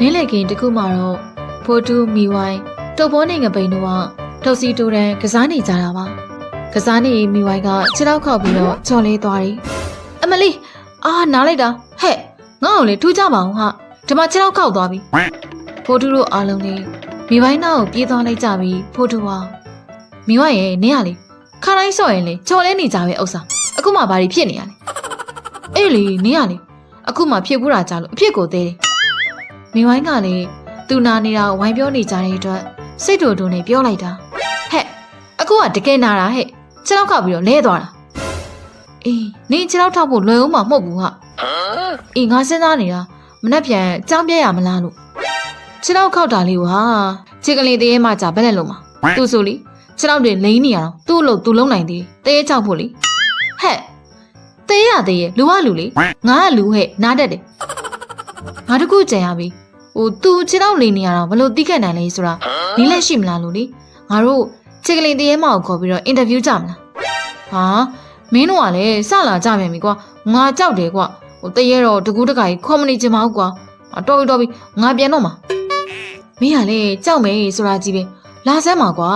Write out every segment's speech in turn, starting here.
နင်းလေကင်တခုမှတော့ဖိုတူမီဝိုင်းတုပ်ဘောနေငပိန်တို့ကထုတ်စီတိုးတန်းကစားနေကြတာပါကစားနေမီဝိုင်းကခြေထောက်ခောက်ပြီးတော့ချော်လေးသွားတယ်အမလီအာနားလိုက်တာဟဲ့ငါ့ကိုလေထူးကြပါအောင်ဟာဒီမှာခြေထောက်ခောက်သွားပြီဖိုတူတို့အားလုံးနေမိဝိုင်းနောက်ကိုပြေးသွားလိုက်ကြပြီဖိုတူဟာမိဝိုင်းရဲ့နင်းရလေခါတိုင်းဆော့ရင်လေချော်လဲနေကြပဲဥစ္စာအခုမှဘာတွေဖြစ်နေရလဲအေးလေနင်းရလေအခုမှဖြစ်ဘူးတာကြလို့အဖြစ်ကိုသေးတယ် မိဝိုင်းကလေသူနာနေတာကိုဝိုင်းပြောနေကြတဲ့အတွက်စိတ်တူတူနဲ့ပြောလိုက်တာဟဲ့အခုကတကယ်နာတာဟဲ့ခြေထောက်ခောက်ပြီးတော့လဲသွားတာအေးနင်းခြေထောက်ထောက်ဖို့လွယ်အောင်မှမဟုတ်ဘူးဟာအေးငါစဉ်းစားနေတာမနှက်ပြန်ကြောင်းပြရမလားလို့ခြေထောက်ခောက်တာလေးကိုဟာခြေကလေးတည်းမှကြာဘက်လက်လုံးမှာသူ့ဆိုလीခြေထောက်တွေလိမ့်နေရတော့သူ့အလို့သူလုံးနိုင်သေးတယ်တရေချောက်ဖို့လေဟဲ့တရေရတရေလူကလူလေငါကလူဟဲ့နားတက်တယ်ငါတကူကြံရပြီ ဟိုသူခြေထောက်လိမ့်နေရတော့ဘလို့တိခတ်နိုင်လဲဆိုတာနီးလက်ရှိမလားလို့လေငါတို့ခြေကလေးတရေမကိုခေါ်ပြီးတော့အင်တာဗျူးကြမလားဟာမင်းတို့ကလည်းစလာကြပြန်ပြီကွာငါကြောက်တယ်ကွာဟိုတရေတော့တကူတကကြီးခေါ်မနေချင်ပါဘူးကွာအတော်ပြီတော်ပြီငါပြန်တော့မှာမင်းကလည်းကြောက်မယ်ဆိုတာကြီးပဲလာစမ်းပါကွာ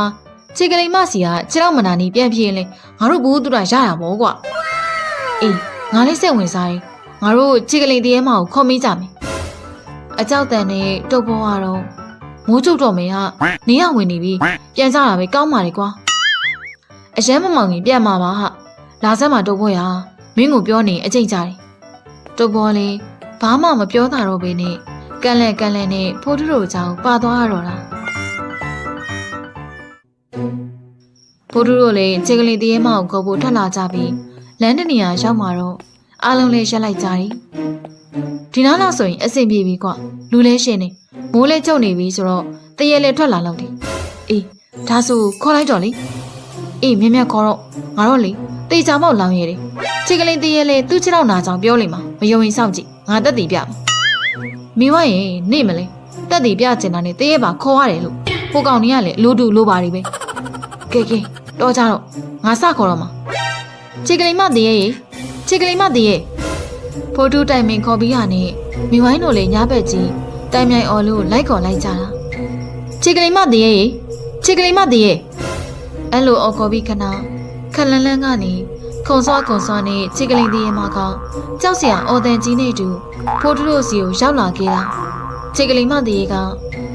ခြေကလေးမစီကခြေတော့မနာနေပြန်ပြေးရင်လေငါတို့ဘူးတူတာရတာပေါ့ကွာအေးငါလေးစိတ်ဝင်စားရင်ငါတို့ခြေကလေးတည်းမကိုခေါ်မိကြမယ် အကြောက်တန်နဲ့တုတ်ပေါ်ကတော့မိုးချုပ်တော့မယ်ဟာနေရဝင်နေပြီပြန်ကြတာပဲကောင်းပါလေကွာအရန်မမောင်ကြီးပြန်มาပါဟာလာစမ်းပါတုတ်ပေါ်ရမင်းကိုပြောနေအကျိတ်ကြတယ်တုတ်ပေါ်လေဘာမှမပြောတာတော့ပဲနဲ့ကန်လဲကန်လဲနဲ့ဖိုးထုတို့ကြောင့်ပါသွားရတော့တာဖိုးထုတို့လည်းခြေကလေးတရေမအောင်ကိုဖို့ထွက်လာကြပြီးလမ်းတနေရာရောက်မှာတော့ အားလုံးလေးရက်လိုက်ကြတယ်ဒီနောက်တော့ဆိုရင်အဆင်ပြေပြီကွလူလဲရှင်နေမိုးလဲကျုပ်နေပြီဆိုတော့တရေလဲထွက်လာတော့တယ်အေးဒါဆိုခေါ်လိုက်တော့လေအေးမြက်မြက်ခေါ်တော့ငါတော့လေတေချာမောက်လောင်းရဲတယ်ခြေကလေးတရေလဲသူ့ခြေထောက်နာကြောင်ပြောလိမ့်မှာမယုံရင်စောင့်ကြည့်ငါတက်တည်ပြမယ်မိဝရင်နေမလဲတက်တည်ပြကျင်တာနဲ့တရေပါခေါ်ရတယ်လို့ဟိုကောင်ကြီးကလည်းအလိုတူလိုပါတွေပဲကဲကဲတော့ကြတော့ငါစခေါ်တော့မှာခြေကလေးမတရေရေ ခြေကလေးမတရေဖိုးတူတိုင်မင်ခေါ်ပြီးရနဲ့မိဝိုင်းတို့လည်းညားဘက်ကြီးတိုင်မြိုင်အော်လို့လိုက်ခေါ်လိုက်ကြတာခြေကလေးမတရေရေခြေကလေးမတရေအဲ့လိုအော်ခေါ်ပြီးခဏခက်လန်းလန်းကနေခုံစောခုံစောနဲ့ခြေကလေးတရေမကောင်ကြောက်စရာအော်တန်ကြီးနဲ့တူဖိုးတူတို့စီကိုရောက်လာခဲ့တာခြေကလေးမတရေက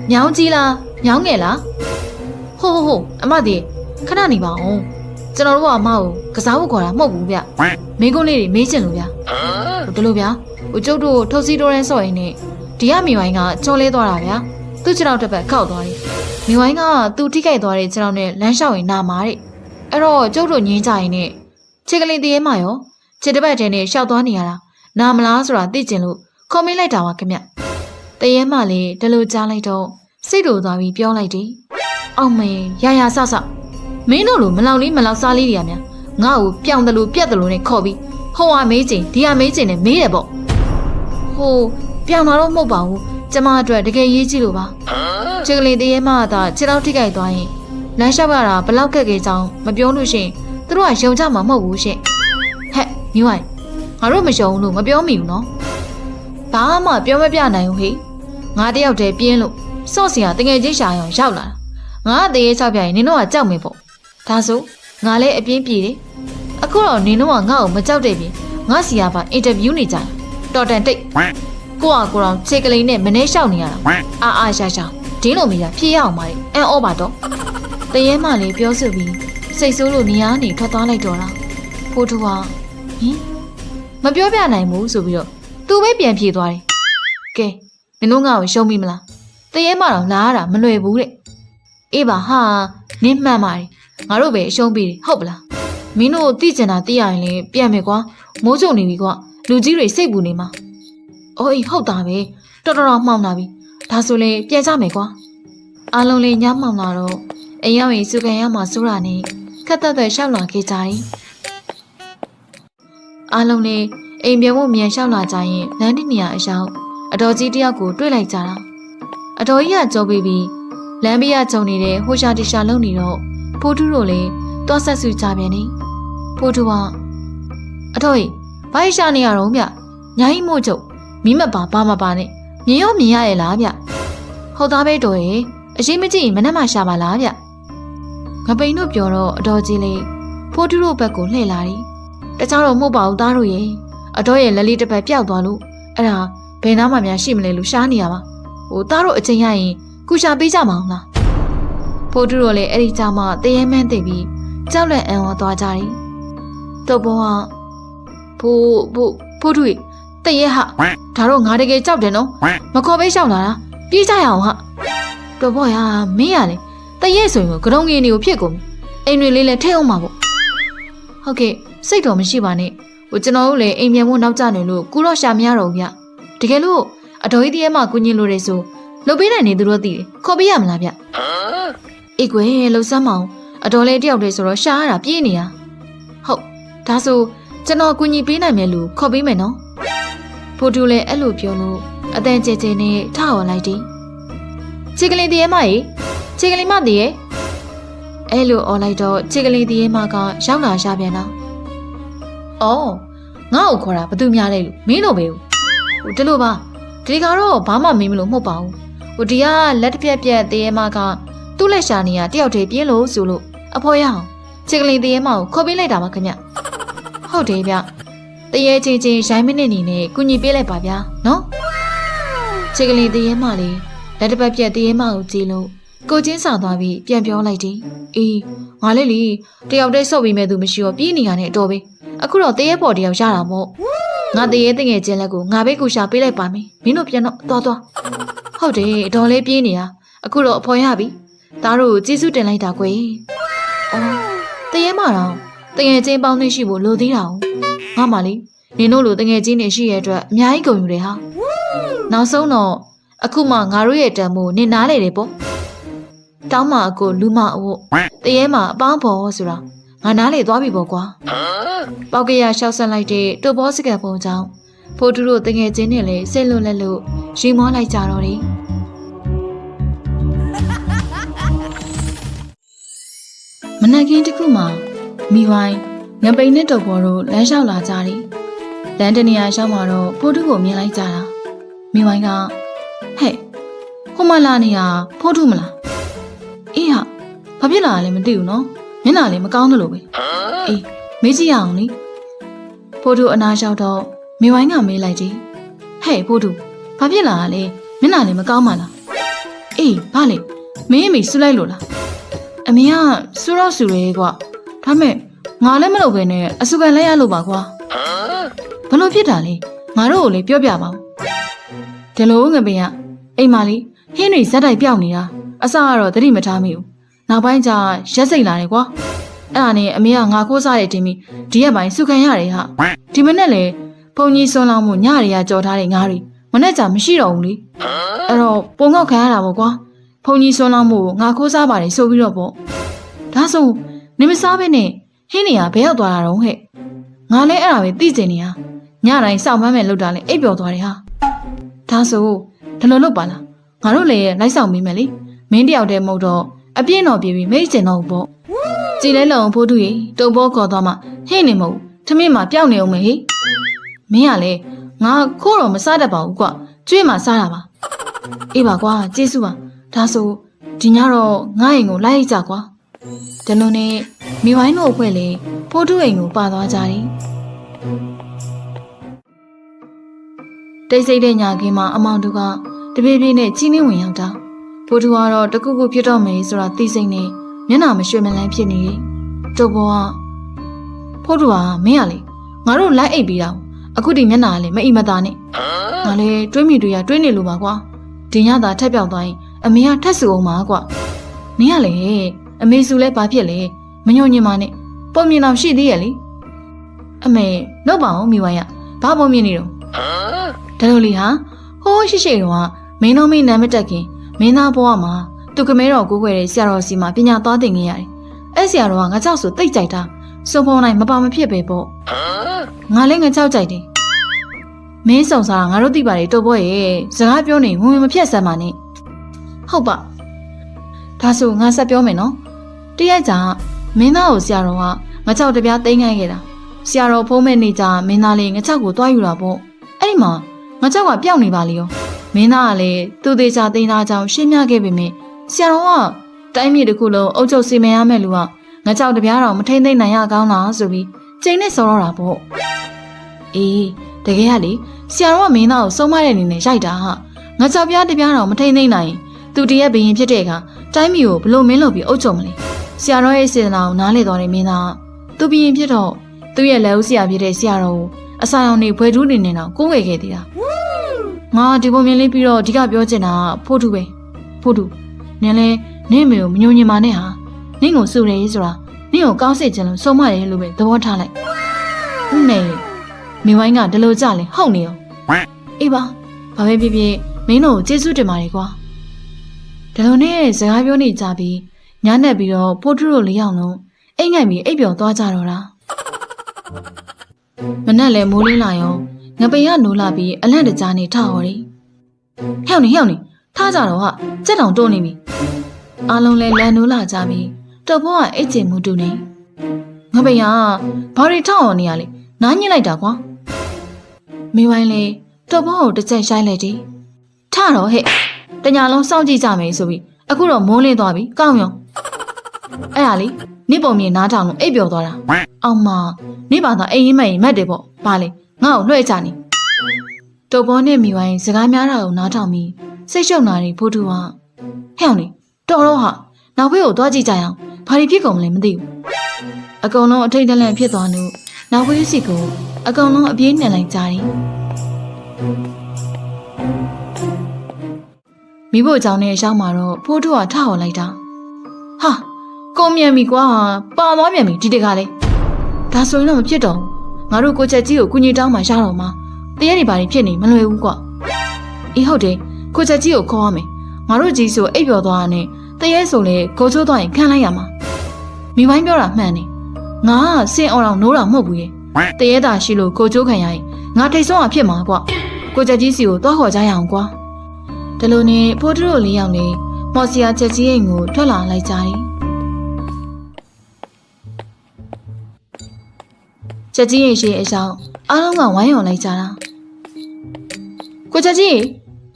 မြောင်းကြီးလားမြောင်းငယ်လားဟိုးဟိုးဟိုးအမတရေခဏနေပါဦး ကျွန်တော်တို့ကအမကိုကစားဖို့ခေါ်တာမဟုတ်ဘူးဗျမင်းကုန်းလေးတွေမေးချင်လို့ဗျဟိုတလို့ဗျဟိုကျုပ်တို့ထုတ်စီတိုးရန်ဆော့ရင်းနဲ့ဒီကမိဝိုင်းကချော်လဲသွားတာဗျာသူ့ခြေထောက်တစ်ပတ်ခောက်သွားတယ်မိဝိုင်းကသူ့ထိခိုက်သွားတဲ့ခြေထောက်နဲ့လမ်းလျှောက်ရင်နာမာတဲ့အဲ့တော့ကျုပ်တို့ငင်းကြရင်နဲ့ခြေကလေးတရေမရောခြေတစ်ပတ်တည်းနဲ့ရှောက်သွားနေရတာနာမလားဆိုတာသိကျင်လို့ခေါ်မေးလိုက်တာပါခင်ဗျ။တရဲမှလည်းဒီလိုကြားလိုက်တော့စိတ်တူသွားပြီးပြောလိုက်တယ်။အောင်မေရရဆဆ မင်းတို့လိုမလောက်လေးမလောက်စားလေးတွေကများငါ့ကိုပြောင်းတယ်လို့ပြက်တယ်လို့နဲ့ခေါ်ပြီးဟိုဟာမေးချင်ဒီဟာမေးချင်နဲ့မေးတယ်ပေါ့။ဟိုပြောင်းတာတော့မဟုတ်ပါဘူး။ကျမအတွက်တကယ်ရေးကြည့်လို့ပါ။ချက်ကလေးတရဲမှသာခြေထောက်ထိခိုက်သွားရင်လမ်းလျှောက်ရတာဘလောက်ခက်ခဲကြောင်းမပြောလို့ရှရင်သူတို့ကယုံကြမှာမဟုတ်ဘူးရှင့်။ဟဲ့မြို့ဝိုင်ငါတို့မယုံလို့မပြောမိဘူးနော်ဘာမှပြောမပြနိုင်ဘူးဟေ့ငါတယောက်တည်းပြင်းလို့စော့စီကတငယ်ချင်းရှာရောင်ရောက်လာတာငါကတရေချောက်ပြရင်နင်တို့ကကြောက်မယ်ပေါ့ ဒါဆိုငါလည်းအပြင်းပြေတယ်အခုတော့နင်တို့ကငါ့ကိုမကြောက်တဲ့ပြင်ငါစီကပါအင်တာဗျူးနေကြတာတော်တန်တိတ်ကိုကကိုတော့ခြေကလေးနဲ့မနှဲလျှောက်နေရတာအာအာရှာရှာဒင်းလိုမရဖြည့်ရအောင်ပါလေအန်အောပါတော့တရေမလေးပြောဆိုပြီးစိတ်ဆိုးလို့နေရာနေထွက်သွားလိုက်တော့တာဖိုးတူကဟင်မပြောပြနိုင်ဘူးဆိုပြီးတော့သူပဲပြန်ပြေးသွားတယ်။ကဲမင်းတို့ငါ့ကိုရှုံးပြီမလား။တရေမတော့လာရတာမလွယ်ဘူးတဲ့။အေးပါဟာနင်းမှန်ပါတယ်။ ငါတို့ပဲအရှုံးပြီးတယ်ဟုတ်ပလား။မင်းတို့သိကျင်တာသိရရင်လည်းပြန်မယ်ကွာ။မိုးချုံနေပြီကွာ။လူကြီးတွေစိတ်ပူနေမှာ။အော်အေးဟုတ်တာပဲ။တော်တော်တော်မှောင်လာပြီ။ဒါဆိုလေပြန်ကြမယ်ကွာ။အားလုံးလေးညမှောင်လာတော့အိမ်ရောက်ရင်စုခံရမှာစိုးတာနဲ့ခက်သက်သက်ရှောက်လာခဲ့ကြတယ်။အားလုံးလေးအိမ်ပြန်ဖို့မြန်လျှောက်လာကြရင်လမ်းတစ်နေရာအရောက်အတော်ကြီးတယောက်ကိုတွေ့လိုက်ကြတာအတော်ကြီးကကြောပြီးပြီးလမ်းဘေးကဂျုံနေတဲ့ဟိုရှာတီရှာလုံနေတော့ ဖိုးထူးတို့လည်းတောဆက်စုကြပြန်နေဖိုးထူးကအတော်ကြီးဘာရှာနေရတော့ဗျညာကြီးမို့ချုပ်မိမပါဘာမပါနဲ့မြင်ရောမြင်ရရဲ့လားဗျဟုတ်သားပဲတော်ရဲ့အရှိမကြည့်ရင်မနှက်မှရှာပါလားဗျငပိန်တို့ပြောတော့အတော်ကြီးလေးဖိုးတူတို့ဘက်ကိုလှည့်လာတယ်တခြားတော့မဟုတ်ပါဘူးသားတို့ရဲ့အတော်ရဲ့လက်လေးတစ်ပတ်ပျောက်သွားလို့အဲ့ဒါဘယ်နားမှများရှိမလဲလို့ရှားနေရပါဟိုသားတို့အချိန်ရရင်ကုရှာပေးကြမအောင်လား ဖိုးတူတို့လည်းအဲ့ဒီကြမှာတရေမန်းသိပြီးကြောက်လက်အံဝါသွားကြတယ်တော့ဘောကဖိုးဖိုးဖိုးတူရဲ့တရေဟာဒါတော့ငါတကယ်ကြောက်တယ်နော်မခေါ်ပေးရှောက်လာတာပြေးကြရအောင်ဟာတော်ဘောရမင်းရလေတရက်ဆိုရင်ကရုံငင်းတွေကိုဖြစ်ကုန်ပြီအိမ်တွေလေးလည်းထဲအောင်ပါပေါ့ဟုတ်ကဲ့စိတ်တော်မရှိပါနဲ့ဟိုကျွန်တော်တို့လည်းအိမ်မြန်ဖို့နောက်ကျနေလို့ကူတော့ရှာမရတော့ဘူးဗျတကယ်လို့အတော်ကြီးတည်းမှကုညင်လို့ရဆိုလှုပ်ပေးနိုင်နေသူတို့သိတယ်ခေါ်ပေးရမလားဗျ အေးကွယ်လှုပ်စမ်းမအောင်အတော်လေးတယောက်တည်းဆိုတော့ရှာရတာပြေးနေတာဟုတ်ဒါဆိုကျွန်တော်ကုညီပေးနိုင်မယ်လို့ခေါ်ပေးမယ်နော်ဖိုတူလည်းအဲ့လိုပြောလို့အတန်ကျဲကျဲနဲ့ထဝလိုက်တယ်။ချီကလေးတည်းရဲ့မကြီးချီကလေးမတည်းရဲ့အဲ့လိုអော်လိုက်တော့ချီကလေးတည်းရဲ့မကရောက်လာရှာပြန်တော့။အော်ငါ့ကိုခေါ်တာဘသူများလဲလို့မင်းလိုပဲ။ဟိုတလို့ပါဒီကတော့ဘာမှမင်းမလို့မဟုတ်ပါဘူး။ဟိုဒီကလက်တစ်ပြက်ပြက်တည်းရဲ့မက သူ့လက်ရှာနေရတယောက်တည်းပြင်းလို့ဆိုလို့အဖော်ရအောင်ချီကလေးတည်းရဲ့မကိုခေါ်ပေးလိုက်တာပါခင်ဗျ။ဟုတ်တယ်ဗျ။တရေချင်းချင်းရိုင်းမနစ်နေနဲ့ကုညီပေးလိုက်ပါဗျာနော်ချေကလေးတရေမလေးလက်တစ်ပတ်ပြက်တရေမကိုကြည့်လို့ကိုချင်းဆောင်သွားပြီးပြန်ပြောလိုက်တယ်အေးငါလေးလီတယောက်တည်းဆော့ပြီးမဲ့သူမရှိတော့ပြေးနေရတဲ့အတော်ပဲအခုတော့တရေပေါ်တယောက်ရတာမို့ငါတရေတငယ်ချင်းလက်ကိုငါပဲကူရှာပေးလိုက်ပါမယ်မင်းတို့ပြန်တော့သွားသွားဟုတ်တယ်အတော်လေးပြေးနေတာအခုတော့အဖော်ရပြီ သားတို့ကျေးဇူးတင်လိုက်တာကွယ်အော်တရေမတော့တငယ်ချင်းပေါင်းသိရှိဖို့လိုသေးတာ哦ငါမလေးနင်တို့လိုတငယ်ချင်းတွေရှိရတဲ့အတွက်အများကြီးဂုဏ်ယူတယ်ဟာနောက်ဆုံးတော့အခုမှငါတို့ရဲ့တန်မိုးနင်နားလေတယ်ပေါ့တောင်းမအကိုလူမအဝတ်တရေမအပေါင်းပေါ်ဆိုတာငါနားလေသွားပြီပေါ့ကွာပောက်ကရရှောက်ဆက်လိုက်တဲ့တူဘောစကတ်ပုံကြောင့်ဖိုးတူတို့တငယ်ချင်းနဲ့လည်းစိတ်လွတ်လက်လို့ရီမောလိုက်ကြတော့တယ် နက်ခင်းတစ်ခုမှမိဝိုင်းငပိန်နဲ့တုပ်ပေါ်တို့လမ်းလျှောက်လာကြတယ်လမ်းတနေရာရောက်မှာတော့ဖိုးတူကိုမြင်လိုက်ကြတာမိဝိုင်းကဟဲ့ဟိုမလာနေရဖိုးထုမလားအေးဟာဘာဖြစ်လာလဲမသိဘူးနော်မျက်နှာလေးမကောင်းသလိုပဲအေးမေးကြည့်ရအောင်လေဖိုးထုအနာလျှောက်တော့မိဝိုင်းကမေးလိုက်ကြည့်ဟဲ့ဖိုးထုဘာဖြစ်လာလဲမျက်နှာလေးမကောင်းပါလားအေးဘာလဲမင်းအမေဆူလိုက်လို့လားအ မေကဆူတော့ဆူရဲကွာဒါမဲ့ငါလည်းမလုပ်ဘဲနဲ့အစုခံလိုက်ရလို့ပါကွာဘလို့ဖြစ်တာလဲငါတို့ကိုလည်းပြောပြပါဦးဒီလိုငပင်ကအိမ်မလေးဟင်းတွေဇက်တိုက်ပြောက်နေတာအစကတော့သတိမထားမိဘူးနောက်ပိုင်းကျရက်စိတ်လာတယ်ကွာအဲ့ဒါနဲ့အမေကငါကိုးစားတယ်တင်ပြီးဒီရက်ပိုင်းစုခံရတယ်ဟာဒီမနေ့လေဘုံကြီးစွန်းလောင်းမှုညတွေကကြော်ထားတဲ့ငါးတွေမနေ့ကျမရှိတော့ဘူးလေအဲ့တော့ပုံငေါက်ခံရတာပေါ့ကွာ ဘုံကြီးစွန်းလောင်းမှုကိုငါကိုးစားပါတယ်ဆိုပြီးတော့ပေါ့ဒါဆိုနေမစားဘဲနဲ့ဟင်းတွေကဘဲရောက်သွားတာတော့ဟဲ့ငါလည်းအဲ့ဒါပဲသိကျင်နေတာညတိုင်းစောင့်မမ်းမယ်လို့တာလဲအိပ်ပျော်သွားတယ်ဟာဒါဆိုဒီလိုလုပ်ပါလားငါတို့လည်းလိုက်ဆောင်မိမယ်လေမင်းတယောက်တည်းမဟုတ်တော့အပြင်းတော်ပြေပြီးမိတ်ကျင်တော့ဘူးပေါ့ကြည်လဲလုံဖိုးတူရေတုံဘောခေါ်သွားမှဟင်းနေမဟုတ်ထမင်းမှာပျောက်နေအောင်မေဟိမင်းကလည်းငါခိုးတော့မစားတတ်ပါဘူးကွကျွေးမှစားတာပါအေးပါကွာကျေးဇူးပါ ဒါဆိုဒီညတော့ငါ့အိမ်ကိုလိုက်ကြကွာဒီလိုနဲ့မိဝိုင်းတို့အဖွဲ့လေဖိုးတူအိမ်ကိုပါသွားကြတယ်တိတ်ဆိတ်တဲ့ညာခင်းမှာအမောင်တို့ကတပြေးပြေးနဲ့ကြီးနှင်းဝင်ရောက်တာဖိုးတူကတော့တခုခုဖြစ်တော့မယ်ဆိုတာသိစိတ်နဲ့မျက်နှာမရွှေမလန်းဖြစ်နေတယ်တုပ်ဘောကဖိုးတူကမင်းကလေငါတို့လိုက်အိပ်ပြီးတော့အခုဒီမျက်နှာကလည်းမအိမ်မသာနဲ့ငါလည်းတွေးမိတွေ့ရတွေးနေလို့ပါကွာဒီညသာထက်ပြောက်သွားရင် အမေကထက်ဆူအောင်ပါကွာနင်ကလေအမေစုလဲဘာဖြစ်လဲမညွန့်ညင်ပါနဲ့ပုံမြင်တော့ရှိသေးရဲ့လေအမေတော့ပါအောင်မိဝိုင်းရဘာပုံမြင်နေတော့ဒါလိုလီဟာဟိုးရှိရှိတော့ကမင်းတော်မင်းနာမတက်ခင်မင်းသားဘဝမှာသူကမဲတော်ကိုခွဲတဲ့ဆရာတော်စီမှာပညာသွားသင်ခဲ့ရတယ်။အဲ့ဆရာတော်ကငါကြောက်ဆိုတိတ်ကြိုက်တာစုံဖုံနိုင်မပါမဖြစ်ပဲပေါ့။ငါလည်းငါကြောက်ကြိုက်တယ်။မင်းစုံစားငါတို့သိပါတယ်တော်ဘောရဲ့စကားပြောနေဝင်ဝင်မဖြတ်စမ်းပါနဲ့။ ဟုတ်ပါ။ဒါဆိုငါဆက်ပြောမယ်နော်။တရက်ကြာမင်းသားကိုဆရာတော်ကငါကြောက်တပြားတိမ့်ခိုင်းခဲ့တာ။ဆရာတော်ဖုံးမဲ့နေကြမင်းသားလေးငါကြောက်ကိုတွားယူတာပေါ့။အဲ့ဒီမှာငါကြောက်ကပျောက်နေပါလေရောမင်းသားကလည်းသူ့သေးချာသိန်းသားကြောင့်ရှင်းပြခဲ့ပေမဲ့ဆရာတော်ကတိုင်းပြည်တစ်ခုလုံးအုပ်ချုပ်စီမံရမယ့်လူကငါကြောက်တပြားတော့မထိမ့်သိမ့်နိုင်ရကောင်းလားဆိုပြီးချိန်နဲ့ဆော်တော့တာပေါ့အေးတကယ်ကလေဆရာတော်ကမင်းသားကိုစုံမတဲ့အနေနဲ့ရိုက်တာဟာငါကြောက်ပြားတပြားတော့မထိမ့်သိမ့်နိုင်ရင် သူတရက်ဘရင်ဖြစ်တဲ့အခါတိုင်းပြည်ကိုဘလို့မင်းလုပ်ပြီးအုပ်ချုပ်မလဲဆရာတော်ရဲ့စေတနာကိုနားလေတော်တဲ့မင်းသားကသူဘရင်ဖြစ်တော့သူ့ရဲ့လက်ဦးဆရာဖြစ်တဲ့ဆရာတော်ကိုအစာရောင်နေဘွယ်ထူးနေနေတော့ကိုးဝယ်ခဲ့သေးတာငါဒီပုံမြင်လေးပြီးတော့အဓိကပြောချင်တာကဖိုးထုပဲဖိုးထုနင်လဲနင့်မေကိုမညှို့ညင်ပါနဲ့ဟာနင့်ကိုစုရဲဆိုတာနင့်ကိုကောင်းစေချင်လို့ဆုံးမတယ်လို့ပဲသဘောထားလိုက်ဟုတ်နေလေမိဝိုင်းကဒီလိုကြလဲဟုတ်နေရောအေးပါဘာပဲဖြစ်ဖြစ်မင်းတို့ကိုကျေးဇူးတင်ပါတယ်ကွာ ဒီလိုနဲ့စကားပြောနေကြပြီးညနေပြီးတော့ဖိုးထုတို့လေးယောက်လုံးအိမ်ငိုက်ပြီးအိပ်ပျော်သွားကြတော့တာမနဲ့လဲမိုးလင်းလာရောငပိန်ကနိုးလာပြီးအလန့်တကြားနေထဟော်ရီဟဲ့နေဟဲ့နေထားကြတော့ဟာစက်တောင်တိုးနေပြီအားလုံးလဲလန်နိုးလာကြပြီတုပ်ဘောကအိတ်ချင်မှုတူနေငပိန်ကဘာတွေထောက်အောင်နေရလဲနားညစ်လိုက်တာကွာမိဝိုင်းလေတုပ်ဘောကိုတစ်ချက်ရှိုင်းလိုက်တယ်ထတော့ဟဲ့ တညာလုံးစောင့်ကြည့်ကြမယ်ဆိုပြီးအခုတော့မိုးလင်းသွားပြီကောင်းရောအဲ့ဒါလေနိပုံမြေနားထောင်လို့အိပ်ပျော်သွားတာအောင်မနိဘာသာအိမ်ရင်မဲ့ရင်မက်တယ်ပေါ့ဘာလဲငါ့ကိုလွှဲချနေတုပ်ပေါ်နဲ့မိဝိုင်းစကားများတာကိုနားထောင်ပြီးစိတ်ရှုပ်နာနေဖိုးတူကဟဲ့အောင်နေတော်တော့ဟာနောက်ဘေးကိုသွားကြည့်ကြရအောင်ဘာတွေဖြစ်ကုန်မလဲမသိဘူးအကုန်လုံးအထိတ်တလန့်ဖြစ်သွားလို့နောက်ဘေးစီကိုအကုန်လုံးအပြေးနှံလိုက်ကြတယ် မိဖို့ကြောင့်နဲ့ရှောင်းမှာတော့ဖိုးတူကထဟော်လိုက်တာဟာကိုမြန်ပြီကွာပါသွားမြန်ပြီဒီတကလေးဒါဆိုရင်တော့မဖြစ်တော့ဘူးငါတို့ကိုချက်ကြီးကိုကုညီတောင်းမှရတော့မှာတရက်တွေဘာတွေဖြစ်နေမလွယ်ဘူးကွာအေးဟုတ်တယ်ကိုချက်ကြီးကိုခေါ်ရမယ်ငါတို့ကြီးဆိုအိပ်ပျော်သွားတာနဲ့တရက်ဆိုလေကိုချိုးသွားရင်ခံလိုက်ရမှာမိမိုင်းပြောတာမှန်တယ်ငါကစင်အောင်အောင်နိုးတာမဟုတ်ဘူးရဲ့တရက်သာရှိလို့ကိုချိုးခံရရင်ငါထိတ်ဆုံးအောင်ဖြစ်မှာကွာကိုချက်ကြီးစီကိုသွားခေါ်ကြရအောင်ကွာ ဒီလိုနဲ့ဖိုးတို့လေးယောက်နေမော်စီယာချက်ကြီးအိမ်ကိုထွက်လာလိုက်ကြတယ်ချက်ကြီးရင်ရှိအကြောင်းအားလုံးကဝိုင်းရုံလိုက်ကြတာကိုချက်ကြီး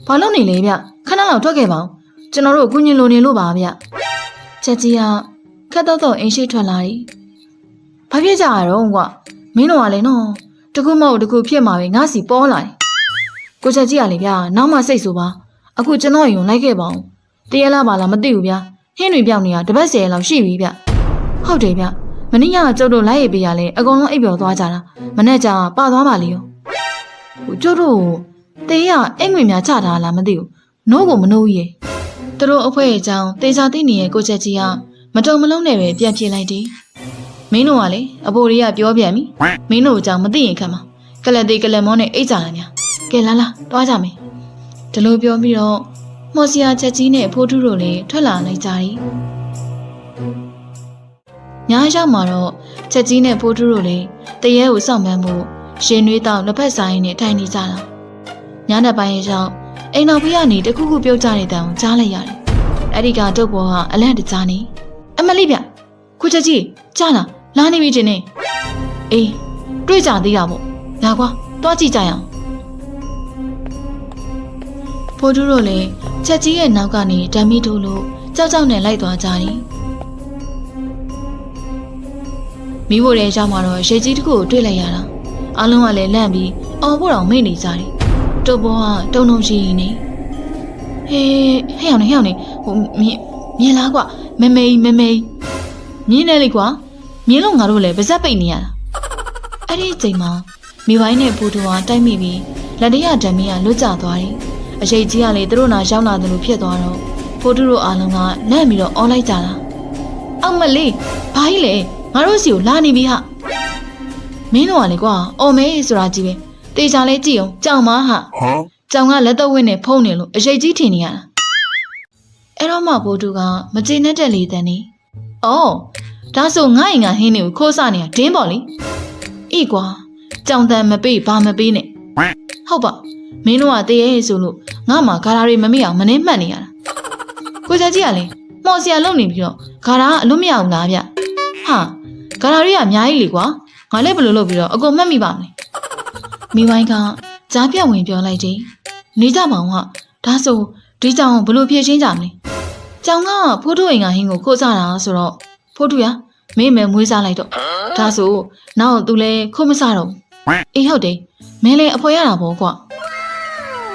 ဘာလုပ်နေလဲဗျခဏလောက်ထွက်ခဲ့ပါဦးကျွန်တော်တို့ကုညင်လိုနေလို့ပါဗျချက်ကြီးကခက်တော့တော့အိမ်ရှိထွက်လာတယ်ဘာဖြစ်ကြရတော့ကွာမင်းတို့ကလည်းနော်တခုမဟုတ်တခုဖြစ်မှာပဲငါစီပေါ်လာတယ်ကိုချက်ကြီးကလေဗျနောက်မှစိတ်ဆိုပါ အခုကျွန်တော်ယုံလိုက်ခဲ့ပါဦးတရလားပါလားမသိဘူးဗျဟင်းတွေပြောင်းနေတာတပတ်ဆယ်လောက်ရှိပြီဗျဟုတ်တယ်ဗျမနေ့ကကျုပ်တို့လိုက်ရပေးရလဲအကုန်လုံးအိပ်ပျော်သွားကြတာမနေ့ကပါသွားပါလေရောဟိုကျုပ်တို့တေးရအိမ်ငွေများချထားလားမသိဘူးနိုးကိုမနိုးကြီးသူတို့အဖွဲအကြောင်းတေချာသိနေရဲ့ကိုချက်ကြီးကမတုံမလုံးနဲ့ပဲပြန်ပြေးလိုက်တယ်မင်းတို့ကလေအဖိုးတွေကပြောပြန်ပြီမင်းတို့အကြောင်းမသိရင်ခံမှာကလတ်သေးကလတ်မောနဲ့အိတ်ကြတာများကဲလာလာတွားကြမယ် ဒီလိုပြောပြီးတော့မော်စီယာချက်ကြီးနဲ့အဖိုးထုတို့လည်းထွက်လာလိုက်ကြတယ်ညရောက်မှာတော့ချက်ကြီးနဲ့ဖိုးထူးတို့လည်းတရဲကိုစောင့်မှန်းဖို့ရှင်နွေးတောက်လက်ဖက်ဆိုင်နဲ့ထိုင်နေကြတာညနေပိုင်းရောက်အိမ်တော်ဖေးကနေတခုခုပြုတ်ကြတဲ့တန်ကိုကြားလိုက်ရတယ်အဲ့ဒီကတုတ်ပေါ်ကအလန့်တကြားနေအမလေးဗျခုချက်ကြီးကြားလာလာနေပြီတင်နေအေးတွေ့ကြသေးတာပေါ့လာကွာတွားကြည့်ကြရအောင် ဖိုးထူးတို့လည်းချက်ကြီးရဲ့နောက်ကနေဓာမီထိုးလို့ကြောက်ကြောက်နဲ့လိုက်သွားကြတယ်မိဖို့တဲ့ရောက်မှာတော့ရေကြီးတစ်ခုကိုတွေ့လိုက်ရတာအားလုံးကလည်းလန့်ပြီးအော်ဖို့တောင်မိတ်နေကြတယ်တုပ်ဘောကတုံတုံရှိနေဟေးဟဲ့အောင်နေဟဲ့အောင်နေဟိုမြင်မြင်လားကွမမေမမေမြင်နေလေကွာမြင်လို့ငါတို့လည်းပါဇက်ပိတ်နေရတာအဲ့ဒီအချိန်မှာမိဝိုင်းနဲ့ပူတူဟာတိုက်မိပြီးလက်တရဓမီကလွတ်ကျသွားတယ် အရှိတ်ကြီးကလေသူတို့နာရောက်လာတယ်လို့ဖြစ်သွားတော့ဖိုးတူတို့အားလုံးကလန့်ပြီးတော့အော်လိုက်ကြတာအောက်မလေးဘာကြီးလဲငါတို့စီကိုလာနေပြီဟာမင်းတို့ကလေကွာအော်မဲဆိုတာကြီးပဲတေချာလဲကြည့်အောင်ကြောင်မဟာ Huh? ကြောင်ကလက်တော့ဝင်းနဲ့ဖုံးနေလို့အရေးကြီးထင်နေရတာအဲ့တော့မှဘိုးတူကမကျေနပ်တဲ့လေတန်းနေအော်ဒါဆိုငါ့အိမ်ကဟင်းတွေကိုခိုးစနေတာဒင်းပေါ့လေအေးကွာကြောင်တန်မပေးဘာမပေးနဲ့ ဟုတ်ပါမင်းတို့ကတရေဆိုလို့ငါမှဂါရာတွေမမေ့အောင်မနှင်းမှတ်နေရတာကိုကြကြီးကလေမော်စရာလုံနေပြီးတော့ဂါရာကအလို့မရဘူးလားဗျဟာဂါလာရီကအများကြီးလေကွာငါလည်းဘယ်လိုလုပ်ပြီးတော့အကုန်မှတ်မိပါမလဲမိဝိုင်းကကြားပြတ်ဝင်ပြောလိုက်တယ်နေကြပါအောင်ဟာဒါဆိုဒီကြောင်ဘလို့ဖြည့်ချင်းကြမလဲကြောင်ကဖိုးထုအိမ်ကဟင်းကိုခိုးစားတာဆိုတော့ဖိုးထုရမင်းမယ်မွေးစားလိုက်တော့ဒါဆိုနောက်သူလဲခိုးမစားတော့ဘူး အေးဟုတ်တယ်မင်းလည်းအဖွဲရတာပေါ့ကွာ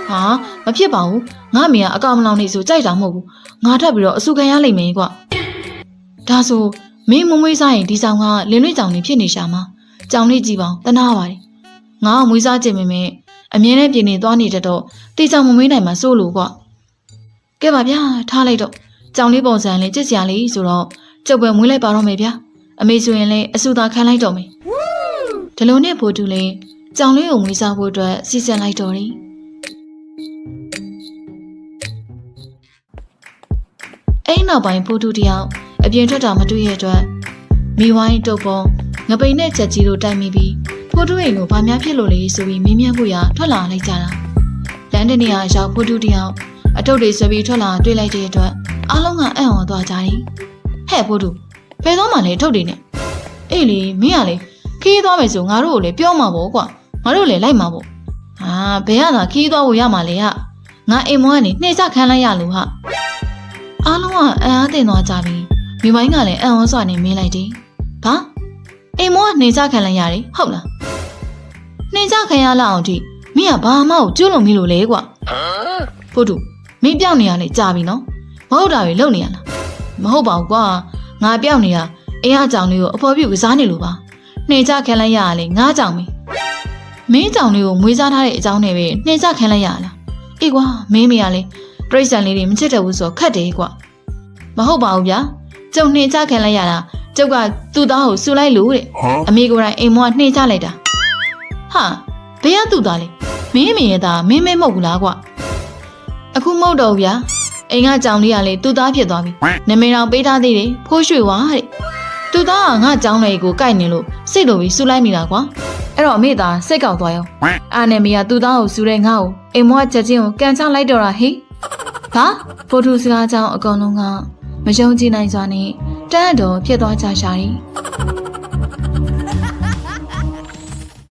ဟာမဖြစ်ပါဘူးငါအမေကအကောင်မလောင်နေဆိုကြိုက်တာမဟုတ်ဘူးငါထပ်ပြီးတော့အဆူခံရလိမ့်မယ်ကွာဒါဆိုမင်းမမွေးစားရင်ဒီဆောင်ကလင်းလွင့်ကြောင်နေဖြစ်နေရှာမှာကြောင်လေးကြည့်ပါဦးတနာပါတယ်ငါကမွေးစားခြင်းမမေအမြဲတမ်းပြင်နေသွားနေတတ်တော့တေချောင်မမွေးနိုင်မှာစိုးလို့ကွာကဲပါဗျာထားလိုက်တော့ကြောင်လေးပုံစံလေးကြစ်စရာလေးဆိုတော့ကျုပ်ပဲမွေးလိုက်ပါတော့မယ်ဗျာအမေဆိုရင်လည်းအဆူသာခံလိုက်တော့မယ် ဒီလိုနဲ့ဖိုးတူလေးကြောင်လေးကိုမွေးစားဖို့အတွက်စီစဉ်လိုက်တော့တယ်အဲ့ဒီနောက်ပိုင်းဖိုးတူတယောက်အပြင်ထွက်တာမတွေ့ရတဲ့အတွက်မိဝိုင်းတုပ်ပုံငပိန်နဲ့ချက်ကြီးတို့တိုက်မိပြီးဖိုးတူအိမ်ကိုဗာများဖြစ်လို့လေဆိုပြီးမင်းမြန်းဖို့ရထွက်လာလိုက်ကြတာလမ်းတနေရာရောက်ဖိုးတူတယောက်အတုတ်တွေဆွဲပြီးထွက်လာတွေ့လိုက်တဲ့အတွက်အားလုံးကအံ့ဩသွားကြတယ်ဟဲ့ဖိုးတူဖယ်သွားမှလည်းထုတ်တယ်နဲ့အေးလေမင်းကလေ ခီးသွားမယ်ဆိုငါတို့ကိုလည်းပြောမှာပေါ့ကွာငါတို့လည်းလိုက်မှာပေါ့ဟာဘယ်ရတာခီးသွားဖို့ရမှာလဲဟာငါအိမ်မွားကနေနှိမ့်စခံလိုက်ရလို့ဟာအားလုံးကအံ့အားသင့်သွားကြပြီမိမိုင်းကလည်းအံ့ဩစွာနဲ့မင်းလိုက်တယ်ဘာအိမ်မွားကနှိမ့်စခံလိုက်ရတယ်ဟုတ်လားနှိမ့်စခံရလောက်အောင်ထိမင်းကဘာမှကိုကျွလို့မီလို့လေကွာဖို့တူမင်းပြောင်းနေရလေကြာပြီနော်မဟုတ်တာတွေလုပ်နေရလားမဟုတ်ပါဘူးကွာငါပြောင်းနေရအိမ်အကြောင်လေးကိုအဖော်ပြုကစားနေလို့ပါ နှိမ့်စခံလိုက်ရရလေငါကြောင်ပြီမင်းကြောင်လေးကိုမွေးစားထားတဲ့အကြောင်းနဲ့ပဲနှိမ့်စခံလိုက်ရလားအေးကွာမင်းမေကလေပြိဿန်လေးတွေမချစ်တော့ဘူးဆိုတော့ခတ်တယ်ကွာမဟုတ်ပါဘူးဗျာကျုံနှိမ့်စခံလိုက်ရတာကျုပ်ကသူ့သားကိုစူလိုက်လို့တဲ့ Huh? အမေကိုယ်တိုင်အိမ်မွားနှိမ့်ချလိုက်တာဟာဘယ်ရသူ့သားလဲမင်းအမေရဲ့သားမင်းမဲမဟုတ်ဘူးလားကွာအခုမဟုတ်တော့ဘူးဗျာအိမ်ကကြောင်လေးကလေသူ့သားဖြစ်သွားပြီနမေတော်ပေးထားသေးတယ်ဖိုးရွှေဝါတဲ့သူ့သားကငါကြောင်လေးကိုကြိုက်နေလို့ စိတ်လိုပြီးစူလိုက်မိတာကွာအဲ့တော့အမေသားစိတ်ကောက်သွားရောအာနေမီကသူ့သားကိုစူတဲ့ငါ့ကိုအိမ်မွားချက်ချင်းကိုကန်ချလိုက်တော့တာဟေးဟာဖိုးထူစကားကြောင့်အကောင်လုံးကမယုံကြည်နိုင်စွာနဲ့တန်းတော်ဖြစ်သွားကြရှာတယ်